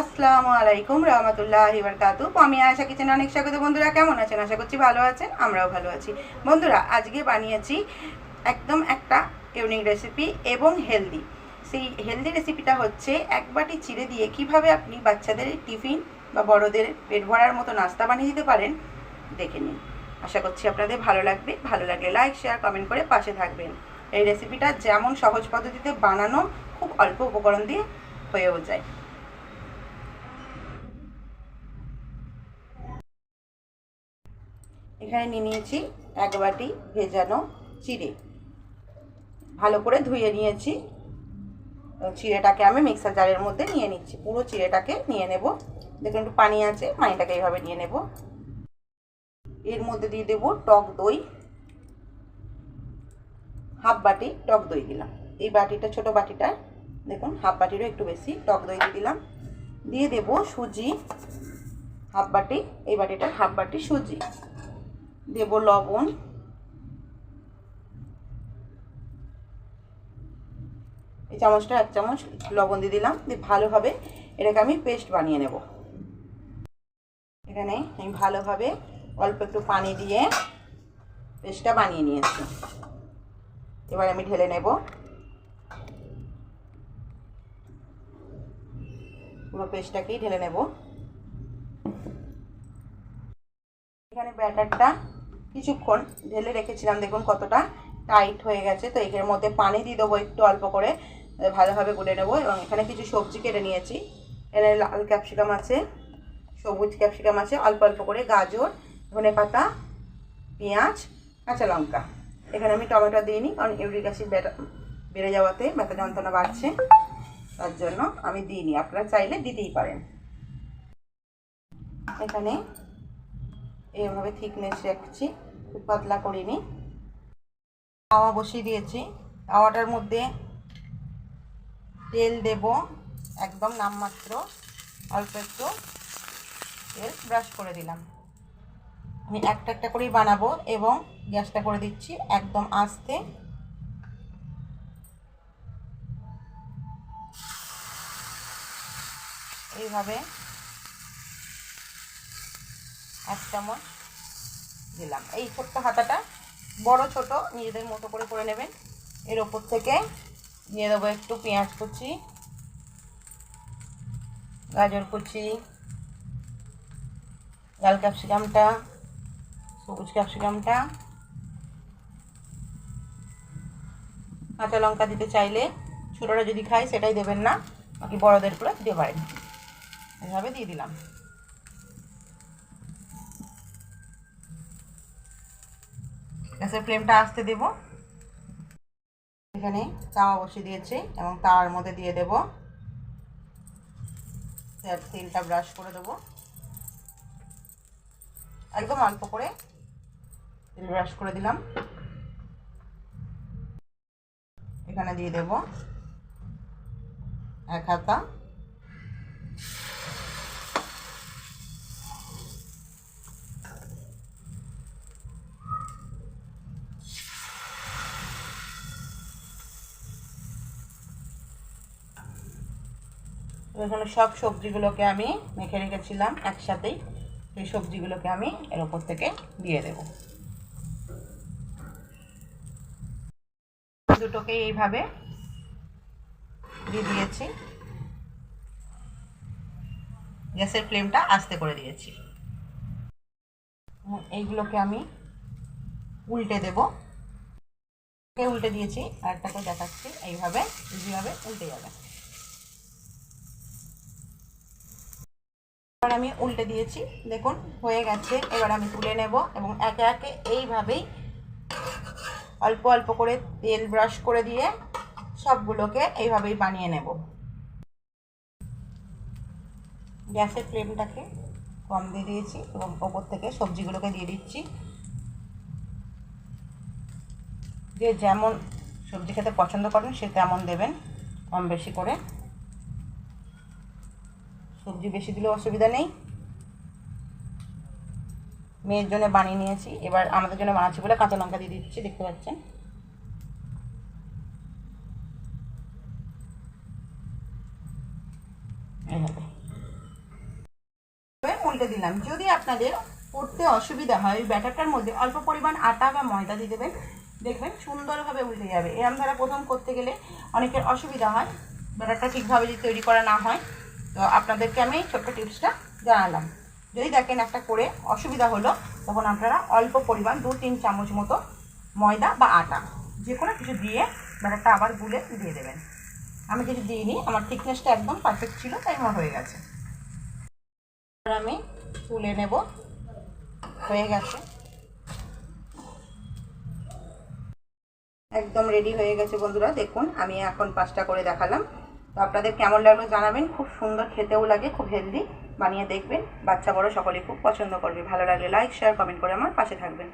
আসসালামু আলাইকুম রহমতুল্লাহ বারকাতু আমি আয়সা কিচেন অনেক স্বাগত। বন্ধুরা, কেমন আছেন? আশা করছি ভালো আছেন, আমরাও ভালো আছি। বন্ধুরা, আজকে বানিয়েছি একদম একটা ইউনিক রেসিপি এবং হেলদি সেই হেলদি রেসিপিটা হচ্ছে এক বাটি চিড়ে দিয়ে কীভাবে আপনি বাচ্চাদের টিফিন বা বড়দের পেট ভরার মতো নাস্তা বানিয়ে দিতে পারেন, দেখে নিন। আশা করছি আপনাদের ভালো লাগবে। ভালো লাগলে লাইক শেয়ার কমেন্ট করে পাশে থাকবেন। এই রেসিপিটা যেমন সহজ পদ্ধতিতে বানানো, খুব অল্প উপকরণ দিয়ে হয়েও যায়। এখানে নিয়ে নিয়েছি এক বাটি ভেজানো চিড়ে। ভালো করে ধুয়ে নিয়েছি। চিড়েটাকে আমি মিক্সার জারের মধ্যে নিয়ে নিচ্ছি। পুরো চিড়েটাকে নিয়ে নেব। দেখুন একটু পানি আছে, পানিটাকে এইভাবে নিয়ে নেব। এর মধ্যে দিয়ে দেব টক দই। হাফ বাটি টক দই দিলাম। এই বাটিটা, ছোট বাটিটা, দেখুন হাফ বাটিরও একটু বেশি টক দই দিয়ে দিলাম। দিয়ে দেব সুজি, হাফ বাটি, এই বাটিটার হাফ বাটি সুজি। দেব লবণ। এই চামচটা এক চামচ লবণ দিয়ে দিলাম, দিয়ে ভালোভাবে এটাকে আমি পেস্ট বানিয়ে নেব। এখানে আমি ভালোভাবে অল্প একটু পানি দিয়ে পেস্টটা বানিয়ে নিয়েছি। এবার আমি ঢেলে নেব। পুরো পেস্টটাকেই ঢেলে নেব। এখানে ব্যাটারটা কিছুক্ষণ ঢেলে রেখেছিলাম, দেখুন কতটা টাইট হয়ে গেছে। তো এর মধ্যে পানি দিয়ে দেবো একটু অল্প করে ভালোভাবে গুলে নেব। এবং এখানে কিছু সবজি কেটে নিয়েছি। এখানে লাল ক্যাপসিকাম আছে, সবুজ ক্যাপসিকাম আছে, অল্প অল্প করে গাজর, ধনে পাতা, পেঁয়াজ, কাঁচা লঙ্কা। এখানে আমি টমেটো দিইনি কারণ ইউরিক অ্যাসিড বেড়ে যাওয়াতে ব্যথা যন্ত্রণা বাড়ছে। তার জন্য আমি দিইনি আপনারা চাইলে দিতেই পারেন। এখানে এইভাবে থিকনেস রাখছি, খুব পাতলা করিনি। তাওয়া বসিয়ে দিয়েছি। তাওয়াটার মধ্যে তেল দেব, একদম নামমাত্র। অল্প একটু তেল ব্রাশ করে দিলাম। আমি একটা একটা করেই বানাবো এবং গ্যাসটা করে দিচ্ছি একদম আস্তে। এইভাবে এক চামচ দিলাম। এই ছোট্ট হাতাটা বড়, ছোট, নিজেদের মতো করে করে নেবেন। এর ওপর থেকে দিয়ে দেবো একটু পেঁয়াজ কুচি, গাজর কুচি, লাল ক্যাপসিকামটা, সবুজ ক্যাপসিকামটা, কাঁচা লঙ্কা দিতে চাইলে ছোটোরা যদি খায় সেটাই দেবেন না, বাকি বড়দের করে দিতে পারেন। এভাবে দিয়ে দিলাম। গ্যাসের ফ্লেমটা আসতে দেব। এখানে তাওয়া বসিয়ে দিয়েছি এবং তাওয়ার মধ্যে দিয়ে দেব। তেলটা ব্রাশ করে দেবো। একদম অল্প করে তেল ব্রাশ করে দিলাম। এখানে দিয়ে দেব এক হাতা। এখানে সব সবজিগুলোকে আমি মেখে রেখেছিলাম একসাথেই। সেই সবজিগুলোকে আমি এর ওপর থেকে দিয়ে দেব। দুটোকে এইভাবে দিয়ে দিয়েছি। গ্যাসের ফ্লেমটা আস্তে করে দিয়েছি। এইগুলোকে আমি উল্টে দেব। উল্টে দিয়েছি আর একটাকে দেখাচ্ছি। এইভাবে ইজিভাবে উল্টে যাবে। এবার আমি উল্টে দিয়েছি। দেখুন, হয়ে গেছে। এবার আমি তুলে নেব এবং একে একে এইভাবেই অল্প অল্প করে তেল ব্রাশ করে দিয়ে সবগুলোকে এইভাবেই বানিয়ে নেব। গ্যাসের ফ্লেমটাকে কম দিয়ে দিয়েছি এবং ওপর থেকে সবজিগুলোকে দিয়ে দিচ্ছি। যে যেমন সবজি খেতে পছন্দ করেন, সে তেমন দেবেন কম বেশি করে। সবজি বেশি দিলে অসুবিধা নেই। মেয়ের জন্য বানিয়ে নিয়েছি। এবার আমাদের জন্য বানাচ্ছি বলে কাঁচা লঙ্কা দিয়ে দিচ্ছি, দেখতে পাচ্ছেন। তুলে দিলাম। যদি আপনাদের করতে অসুবিধা হয়, ওই ব্যাটারটার মধ্যে অল্প পরিমাণ আটা বা ময়দা দিয়ে দেবেন, দেখবেন সুন্দরভাবে উল্টে যাবে। এরম ধারা প্রথম করতে গেলে অনেকের অসুবিধা হয়, ব্যাটারটা ঠিকভাবে যদি তৈরি করা না হয়। তো আপনাদেরকে আমি ছোট্ট টিপসটা জানালাম। যদি দেখেন একটা করে অসুবিধা হলো, তখন আপনারা অল্প পরিমাণ দু, তিন চামচ মতো ময়দা বা আটা যে কোনো কিছু দিয়ে ব্যাটারটা আবার গুলে দিয়ে দেবেন। আমি কিছু দিইনি, আমার থিকনেসটা একদম পারফেক্ট ছিল, তাই আমার হয়ে গেছে। আমি তুলে নেব। হয়ে গেছে। একদম রেডি হয়ে গেছে বন্ধুরা, দেখুন, আমি এখন পাঁচটা করে দেখালাম। তো আপনাদের কেমন লাগল জানাবেন। খুব সুন্দর, খেতেও লাগে, খুব হেলদি বানিয়ে দেখবেন। বাচ্চা বড় সকলেই খুব পছন্দ করবে। ভালো লাগলে লাইক শেয়ার কমেন্ট করে আমার পাশে থাকবেন।